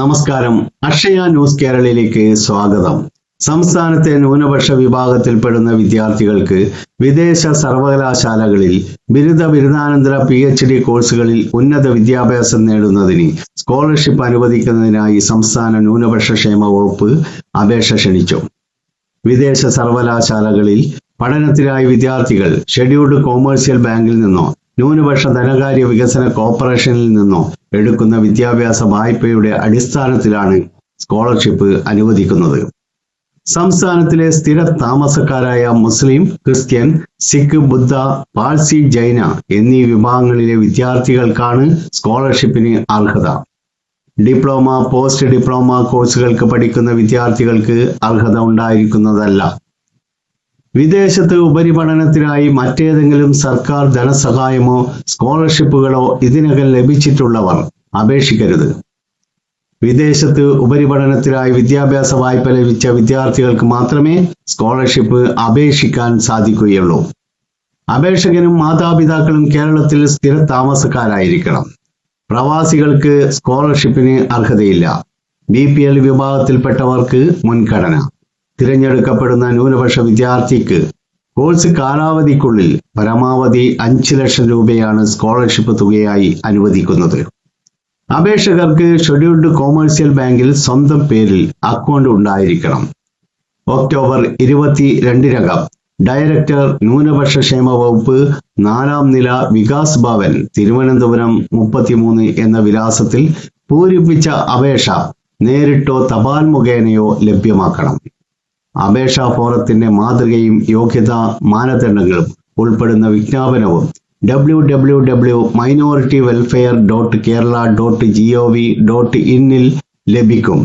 നമസ്കാരം. അക്ഷയ ന്യൂസ് കേരളയിലേക്ക് സ്വാഗതം. സംസ്ഥാനത്തെ ന്യൂനപക്ഷ വിഭാഗത്തിൽപ്പെടുന്ന വിദ്യാർത്ഥികൾക്ക് വിദേശ സർവകലാശാലകളിൽ ബിരുദ ബിരുദാനന്തര പി എച്ച് ഡി കോഴ്സുകളിൽ ഉന്നത വിദ്യാഭ്യാസം നേടുന്നതിന് സ്കോളർഷിപ്പ് അനുവദിക്കുന്നതിനായി സംസ്ഥാന ന്യൂനപക്ഷ ക്ഷേമ വകുപ്പ് അപേക്ഷ ക്ഷണിച്ചു. വിദേശ സർവകലാശാലകളിൽ പഠനത്തിനായി വിദ്യാർത്ഥികൾ ഷെഡ്യൂൾഡ് കൊമേഴ്സ്യൽ ബാങ്കിൽ നിന്നോ ന്യൂനപക്ഷ ധനകാര്യ വികസന കോർപ്പറേഷനിൽ നിന്നോ എടുക്കുന്ന വിദ്യാഭ്യാസ വായ്പയുടെ അടിസ്ഥാനത്തിലാണ് സ്കോളർഷിപ്പ് അനുവദിക്കുന്നത്. സംസ്ഥാനത്തിലെ സ്ഥിര താമസക്കാരായ മുസ്ലിം ക്രിസ്ത്യൻ സിഖ് ബുദ്ധ പാഴ്സി ജൈന എന്നീ വിഭാഗങ്ങളിലെ വിദ്യാർത്ഥികൾക്കാണ് സ്കോളർഷിപ്പിന് അർഹത. ഡിപ്ലോമ പോസ്റ്റ് ഡിപ്ലോമ കോഴ്സുകൾക്ക് പഠിക്കുന്ന വിദ്യാർത്ഥികൾക്ക് അർഹത ഉണ്ടായിരിക്കുന്നതല്ല. വിദേശത്ത് ഉപരിപഠനത്തിനായി മറ്റേതെങ്കിലും സർക്കാർ ധനസഹായമോ സ്കോളർഷിപ്പുകളോ ഇതിനകം ലഭിച്ചിട്ടുള്ളവർ അപേക്ഷിക്കരുത്. വിദേശത്ത് ഉപരിപഠനത്തിനായി വിദ്യാഭ്യാസ വായ്പ ലഭിച്ച വിദ്യാർത്ഥികൾക്ക് മാത്രമേ സ്കോളർഷിപ്പ് അപേക്ഷിക്കാൻ സാധിക്കുകയുള്ളൂ. അപേക്ഷകനും മാതാപിതാക്കളും കേരളത്തിൽ സ്ഥിര താമസക്കാരായിരിക്കണം പ്രവാസികൾക്ക് സ്കോളർഷിപ്പിന് അർഹതയില്ല. ബി പി എൽ വിഭാഗത്തിൽപ്പെട്ടവർക്ക് മുൻഗണന. തിരഞ്ഞെടുക്കപ്പെടുന്ന ന്യൂനപക്ഷ വിദ്യാർത്ഥിക്ക് കോഴ്സ് കാലാവധിക്കുള്ളിൽ പരമാവധി അഞ്ച് ലക്ഷം രൂപയാണ് സ്കോളർഷിപ്പ് തുകയായി അനുവദിക്കുന്നത്. അപേക്ഷകർക്ക് ഷെഡ്യൂൾഡ് കൊമേഴ്സ്യൽ ബാങ്കിൽ സ്വന്തം പേരിൽ അക്കൗണ്ട് ഉണ്ടായിരിക്കണം. ഒക്ടോബർ ഇരുപത്തി രണ്ടിനകം ഡയറക്ടർ ന്യൂനപക്ഷ ക്ഷേമ വകുപ്പ് നാലാം നില വികാസ് ഭവൻ തിരുവനന്തപുരം മുപ്പത്തിമൂന്ന് എന്ന വിലാസത്തിൽ പൂരിപ്പിച്ച അപേക്ഷ നേരിട്ടോ തപാൽ മുഖേനയോ ലഭ്യമാക്കണം. അപേക്ഷാ ഫോറത്തിന്റെ മാതൃകയും യോഗ്യതാ മാനദണ്ഡങ്ങളും ഉൾപ്പെടുന്ന വിജ്ഞാപനവും W W W minority welfare dot Kerala dot G O V dot ഇന്നിൽ ലഭിക്കും.